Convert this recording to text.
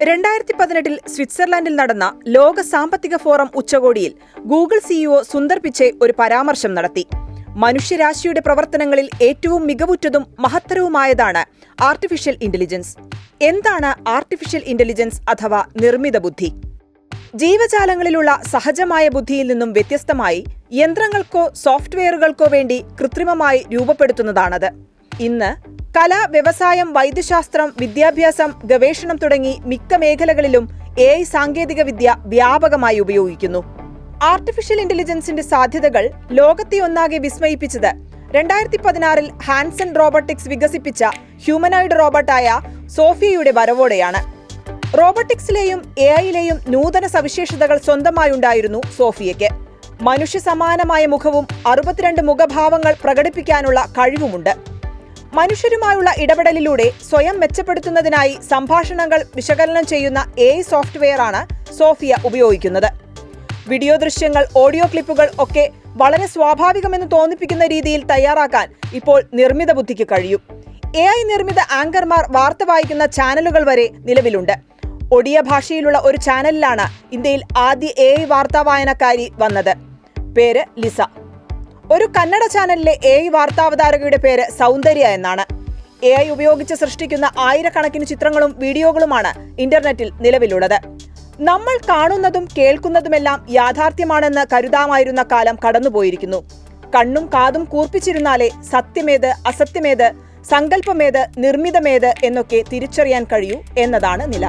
രണ്ടായിരത്തി പതിനെട്ടിൽ സ്വിറ്റ്സർലാൻഡിൽ നടന്ന ലോക സാമ്പത്തിക ഫോറം ഉച്ചകോടിയിൽ ഗൂഗിൾ സിഇഒ സുന്ദർ പിച്ചെ ഒരു പരാമർശം നടത്തി. മനുഷ്യരാശിയുടെ പ്രവർത്തനങ്ങളിൽ ഏറ്റവും മികവുറ്റതും മഹത്തരവുമായതാണ് ആർട്ടിഫിഷ്യൽ ഇന്റലിജൻസ് എന്താണ് ആർട്ടിഫിഷ്യൽ ഇന്റലിജൻസ് അഥവാ നിർമ്മിത ബുദ്ധി? ജീവജാലങ്ങളിലുള്ള സഹജമായ ബുദ്ധിയിൽ നിന്നും വ്യത്യസ്തമായി യന്ത്രങ്ങൾക്കോ സോഫ്റ്റ്വെയറുകൾക്കോ വേണ്ടി കൃത്രിമമായി രൂപപ്പെടുത്തുന്നതാണത്. ഇന്ന് കല വ്യവസായം വൈദ്യശാസ്ത്രം വിദ്യാഭ്യാസം ഗവേഷണം തുടങ്ങി മിക്ക മേഖലകളിലും എ ഐ സാങ്കേതികവിദ്യ വ്യാപകമായി ഉപയോഗിക്കുന്നു. ആർട്ടിഫിഷ്യൽ ഇന്റലിജൻസിന്റെ സാധ്യതകൾ ലോകത്തെ ഒന്നാകെ വിസ്മയിപ്പിച്ചത് രണ്ടായിരത്തി പതിനാറിൽ ഹാൻസൺ റോബോട്ടിക്സ് വികസിപ്പിച്ച ഹ്യൂമനോയിഡ് റോബോട്ടായ സോഫിയയുടെ വരവോടെയാണ്. റോബോട്ടിക്സിലെയും എ ഐയിലെയും നൂതന സവിശേഷതകൾ സ്വന്തമായുണ്ടായിരുന്നു സോഫിയയ്ക്ക്. മനുഷ്യ സമാനമായ മുഖവും അറുപത്തിരണ്ട് മുഖഭാവങ്ങൾ പ്രകടിപ്പിക്കാനുള്ള കഴിവുമുണ്ട്. മനുഷ്യരുമായുള്ള ഇടപെടലിലൂടെ സ്വയം മെച്ചപ്പെടുത്തുന്നതിനായി സംഭാഷണങ്ങൾ വിശകലനം ചെയ്യുന്ന എ സോഫ്റ്റ്വെയറാണ് സോഫിയ ഉപയോഗിക്കുന്നത്. വീഡിയോ ദൃശ്യങ്ങൾ ഓഡിയോ ക്ലിപ്പുകൾ ഒക്കെ വളരെ സ്വാഭാവികമെന്ന് തോന്നിപ്പിക്കുന്ന രീതിയിൽ തയ്യാറാക്കാൻ ഇപ്പോൾ നിർമ്മിത ബുദ്ധിക്ക് കഴിയും. എ ഐ നിർമ്മിത ആങ്കർമാർ വാർത്ത വായിക്കുന്ന ചാനലുകൾ വരെ നിലവിലുണ്ട്. ഒഡിയ ഭാഷയിലുള്ള ഒരു ചാനലിലാണ് ഇന്ത്യയിൽ ആദ്യ എ ഐ വാർത്താ വായനക്കാരി വന്നത്. പേര് ലിസ. ഒരു കന്നഡ ചാനലിലെ എ ഐ വാർത്താവതാരകയുടെ പേര് സൗന്ദര്യ എന്നാണ്. എ ഐ ഉപയോഗിച്ച് സൃഷ്ടിക്കുന്ന ആയിരക്കണക്കിന് ചിത്രങ്ങളും വീഡിയോകളുമാണ് ഇന്റർനെറ്റിൽ നിലവിലുള്ളത്. നമ്മൾ കാണുന്നതും കേൾക്കുന്നതുമെല്ലാം യാഥാർത്ഥ്യമാണെന്ന് കരുതാമായിരുന്ന കാലം കടന്നുപോയിരിക്കുന്നു. കണ്ണും കാതും കൂർപ്പിച്ചിരുന്നാലേ സത്യമേത് അസത്യമേത് സങ്കല്പമേത് നിർമ്മിതമേത് എന്നൊക്കെ തിരിച്ചറിയാൻ കഴിയൂ എന്നതാണ് നില.